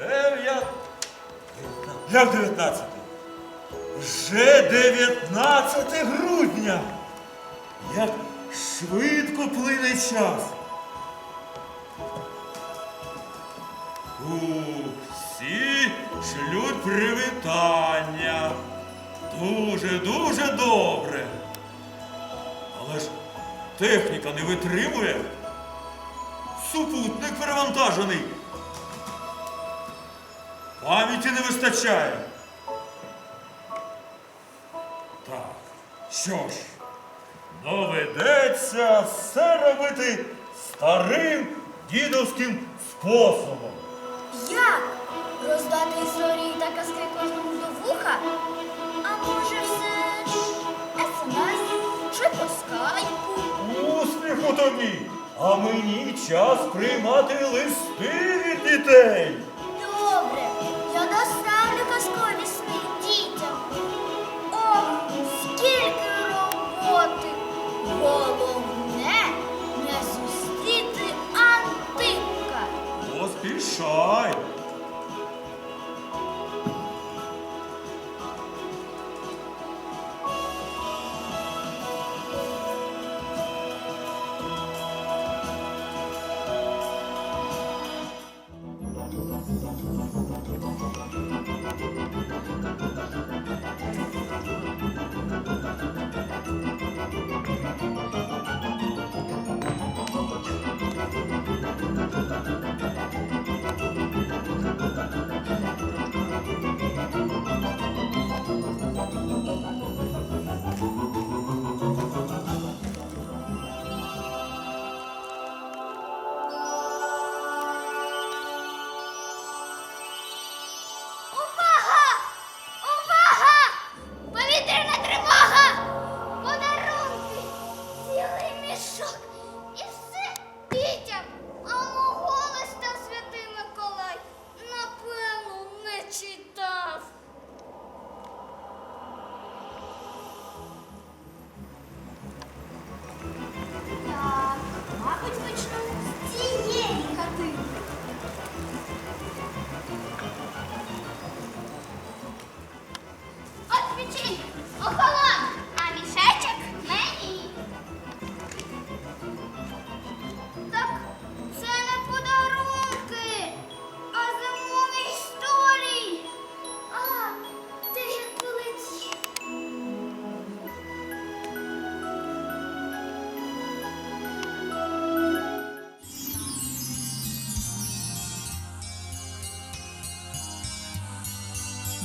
Дев'ят. Як дев'ятнадцяте? Вже 19 грудня. Як швидко плине час. Ух, всі шлють привітання. Дуже-дуже добре. Але ж техніка не витримує. Супутник перевантажений. Пам'яті не вистачає. Так, що ж, доведеться все робити старим дідовським способом. Як? Роздати історії та казки кожному до вуха? А може все ж смс чи по скайпу? Успіху тобі! А мені час приймати листи від дітей.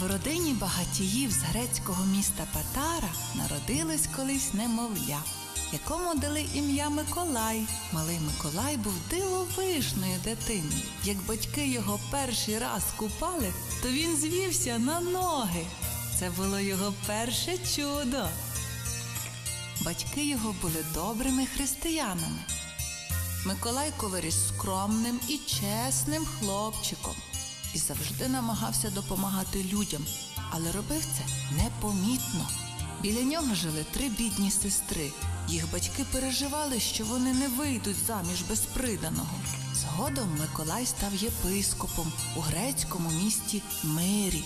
В родині багатіїв з грецького міста Патара народилось колись немовля, якому дали ім'я Миколай. Малий Миколай був дивовижною дитиною. Як батьки його перший раз купали, то він звівся на ноги. Це було його перше чудо. Батьки його були добрими християнами. Миколайко виріс скромним і чесним хлопчиком і завжди намагався допомагати людям, але робив це непомітно. Біля нього жили три бідні сестри. Їх батьки переживали, що вони не вийдуть заміж без приданого. Згодом Миколай став єпископом у грецькому місті Мирі.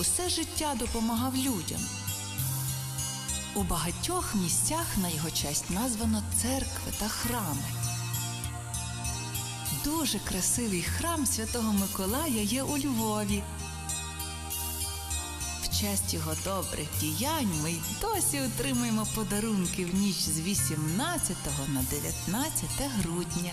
Усе життя допомагав людям. У багатьох місцях на його честь названо церкви та храми. Дуже красивий храм Святого Миколая є у Львові. В честь його добрих діянь ми й досі отримуємо подарунки в ніч з 18 на 19 грудня.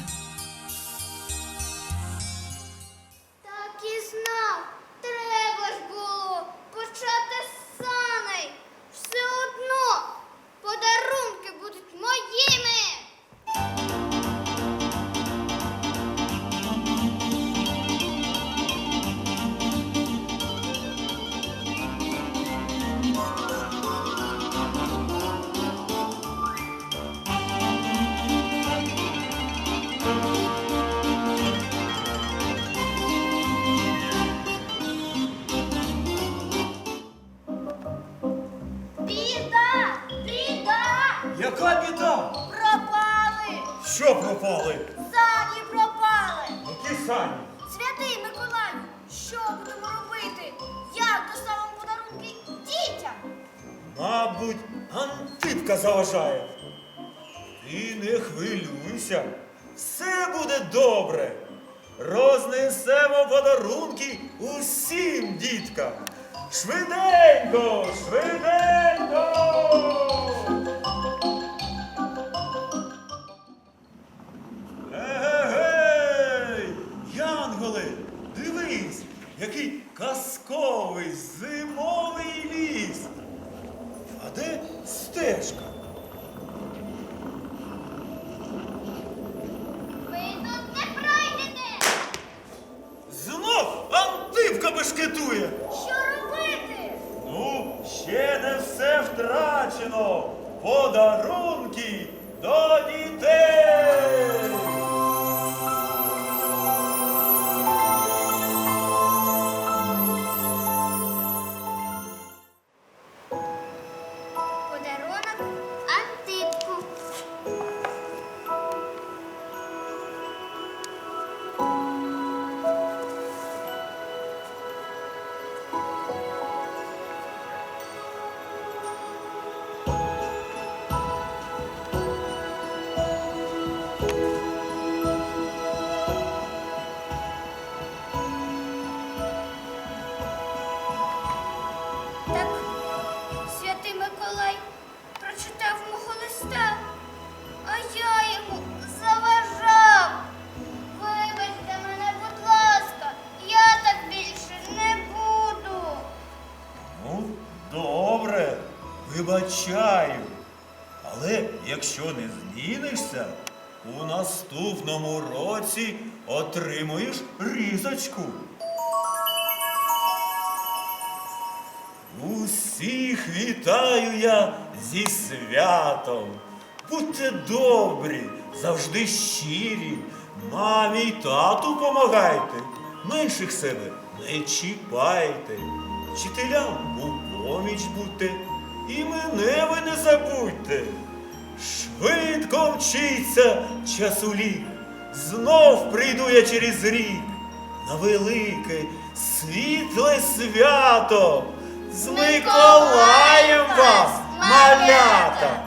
Святий Миколаю, що будемо робити? Як доставимо подарунки дітям? Мабуть, Антипка заважає. Ти не хвилюйся, все буде добре. Рознесемо подарунки усім діткам. Швиденько, швиденько! Подарунки до дітей. Вибачаю. Але якщо не змінишся, у наступному році отримуєш різочку. Усіх вітаю я зі святом. Будьте добрі, завжди щирі, мамі й тату помагайте, менших себе не чіпайте, вчителям у поміч будьте, і мене ви не забудьте. Швидко мчиться часу лік, знов прийду я через рік на велике світле свято. З Миколаєм вас, маля!